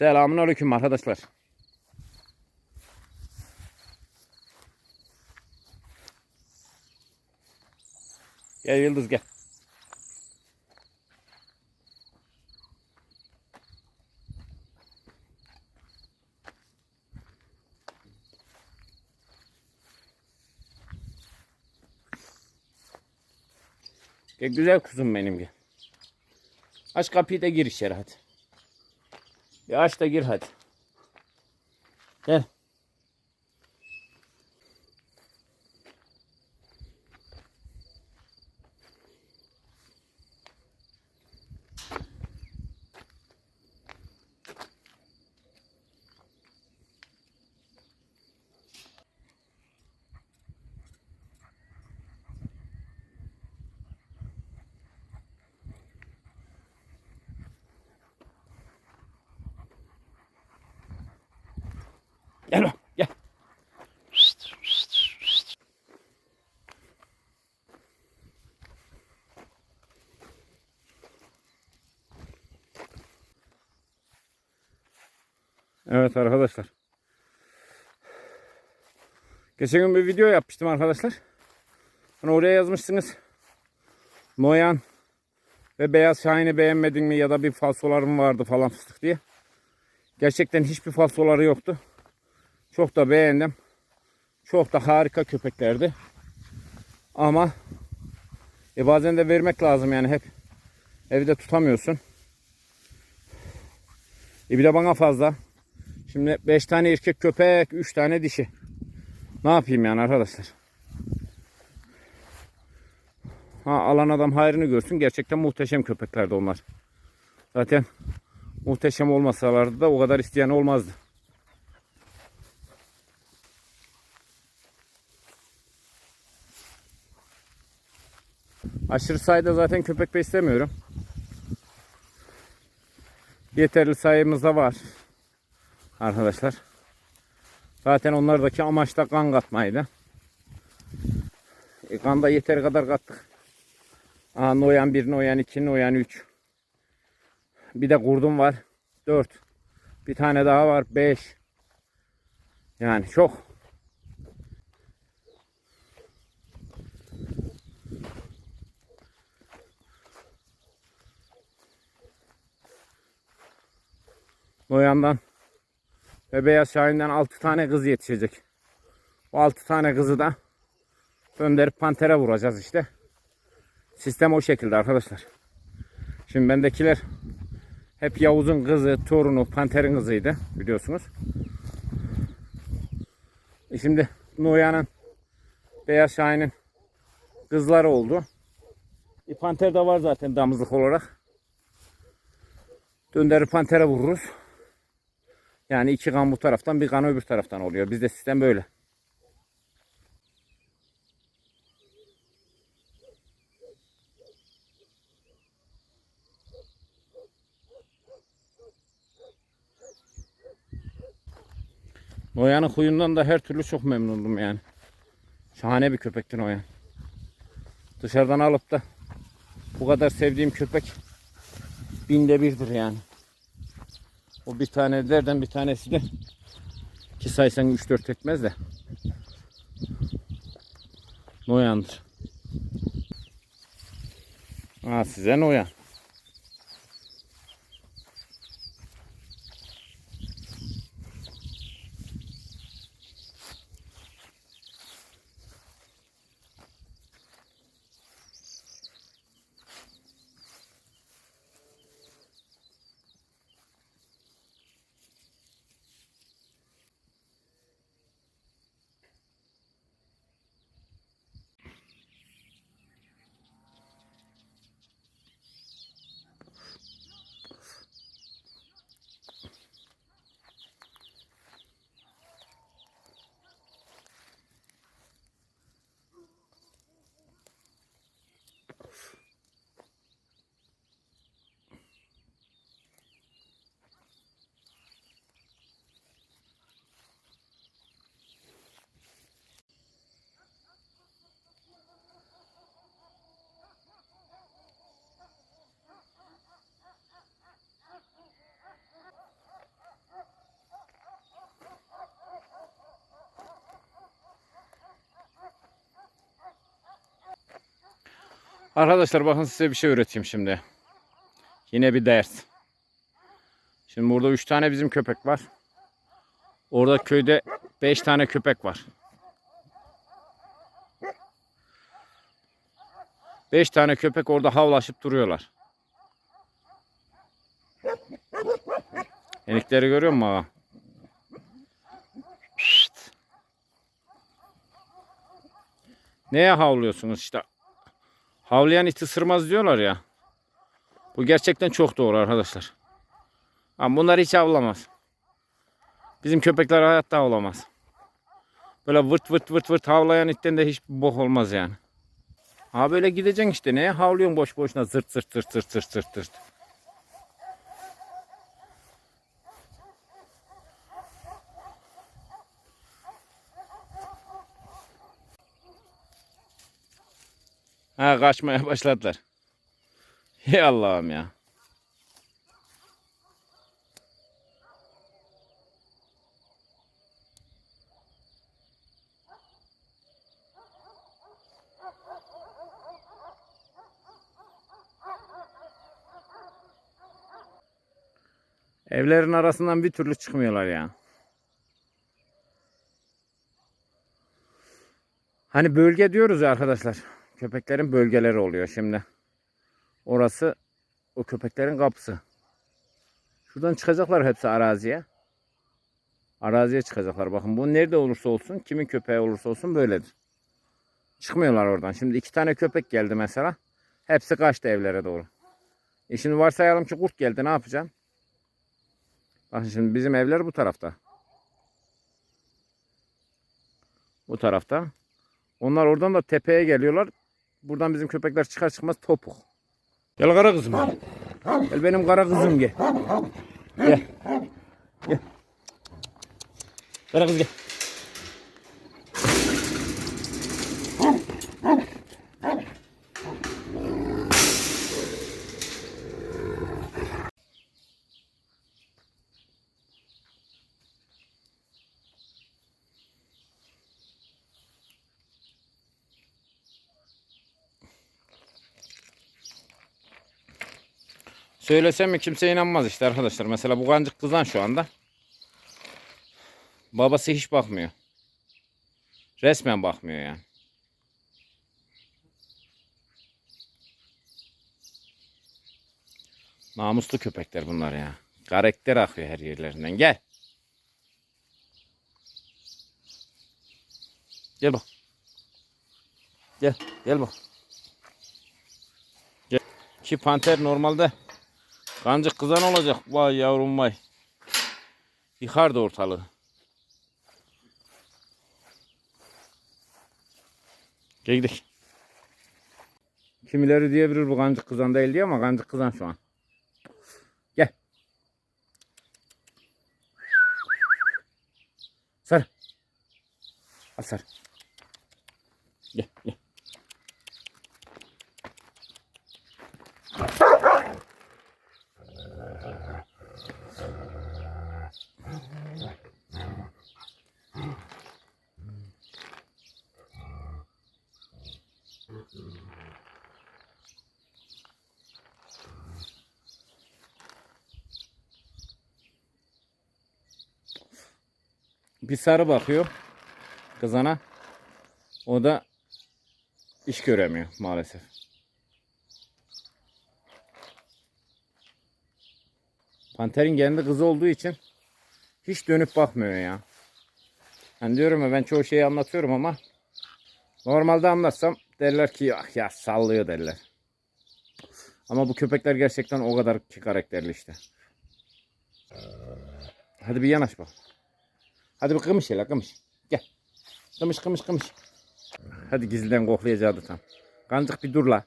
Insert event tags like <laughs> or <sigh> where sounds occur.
Selamun aleyküm arkadaşlar. Gel Yıldız gel. Gel güzel kuzum benim gel. Aç kapıyı da gir içeri hadi. Aç da gir hadi. Gel lan, gel. Evet arkadaşlar. Geçen gün bir video yapmıştım arkadaşlar. Hani oraya yazmışsınız. Noyan ve Beyaz Şahin'i beğenmedin mi ya da bir falsolarım vardı falan fıstık diye. Gerçekten hiçbir falsoları yoktu. Çok da beğendim. Çok da harika köpeklerdi. Ama e bazen de vermek lazım yani hep evde tutamıyorsun. E bir de bana fazla. Şimdi 5 tane erkek köpek, 3 tane dişi. Ne yapayım yani arkadaşlar? Ha, alan adam hayrını görsün. Gerçekten muhteşem köpeklerdi onlar. Zaten muhteşem olmasalardı da o kadar isteyen olmazdı. Aşırı sayıda zaten köpek beslemiyorum. Yeterli sayımızda var. Arkadaşlar. Zaten onlardaki amaç da kan katmaydı. E, kan da yeteri kadar kattık. Aha, noyan 1, noyan 2, noyan 3. Bir de kurdum var. 4. Bir tane daha var. 5. Yani çok. Noyan'dan ve Beyaz Şahin'den 6 tane kız yetişecek. O 6 tane kızı da gönderip pantere vuracağız işte. Sistem o şekilde arkadaşlar. Şimdi bendekiler hep Yavuz'un kızı, torunu, panterin kızıydı biliyorsunuz. E şimdi Noyan'ın Beyaz Şahin'in kızları oldu. E panter de var zaten damızlık olarak. Dönderip pantere vururuz. Yani iki kan bu taraftan bir kan öbür taraftan oluyor. Bizde sistem böyle. Noyan'ın huyundan da her türlü çok memnundum yani. Şahane bir köpekti Noyan. Dışarıdan alıp da bu kadar sevdiğim köpek binde birdir yani. O bir tanelerden bir tanesi de ki saysan 3-4 etmez de Noyan'dır. Ha size Noyan. Arkadaşlar bakın size bir şey öğreteyim şimdi. Yine bir ders. Şimdi burada 3 tane bizim köpek var. Orada köyde 5 tane köpek var. 5 tane köpek orada havlaşıp duruyorlar. Enikleri görüyor musun ağa? Neye havlıyorsunuz işte? Havlayan it ısırmaz diyorlar ya. Bu gerçekten çok doğru arkadaşlar. Ama bunlar hiç avlamaz. Bizim köpekler hayatta avlamaz. Böyle vırt vırt vırt vırt havlayan itten de hiç bok olmaz yani. Ha böyle gideceksin işte. Neye havlıyorsun boş boşuna zırt zırt zırt zırt zırt zırt zırt. Ha kaçmaya <laughs> başladılar. Hey Allah'ım ya. Evlerin arasından bir türlü çıkmıyorlar ya. Hani bölge diyoruz ya arkadaşlar. Köpeklerin bölgeleri oluyor şimdi. Orası o köpeklerin kapısı. Şuradan çıkacaklar hepsi araziye. Araziye çıkacaklar. Bakın bu nerede olursa olsun, kimin köpeği olursa olsun böyledir. Çıkmıyorlar oradan. Şimdi iki tane köpek geldi mesela. Hepsi kaçtı evlere doğru. E şimdi varsayalım ki kurt geldi ne yapacaksın? Bakın şimdi bizim evler bu tarafta. Bu tarafta. Onlar oradan da tepeye geliyorlar. Buradan bizim köpekler çıkar çıkmaz topuk. Gel kara kızım. Gel benim kara kızım gel. Gel. Gel. Kara kız gel. Söylesem mi kimse inanmaz işte arkadaşlar. Mesela bu kancık kızan şu anda. Babası hiç bakmıyor. Resmen bakmıyor yani. Namuslu köpekler bunlar ya. Karakter akıyor her yerlerinden. Gel. Gel bak. Gel. Gel bak. Gel. Ki panter normalde Kancık kızan olacak. Vay yavrum vay. Yıkar da ortalığı. Gel gidelim. Kimileri diyebilir bu kancık kızan değil diye ama kancık kızan şu an. Gel. Sar. Al sar. Gel gel. Bir sarı bakıyor kızana. O da iş göremiyor maalesef. Panterin kendi kızı olduğu için hiç dönüp bakmıyor ya. Ben diyorum ya ben çoğu şeyi anlatıyorum ama normalde anlatsam derler ki ya, ya sallıyor derler. Ama bu köpekler gerçekten o kadar ki karakterli işte. Hadi bir yanaş bak. Hadi bir kımış hele kımış. Gel. Kımış kımış kımış. Hadi gizliden koklayacaktı tam. Kancık bir dur la.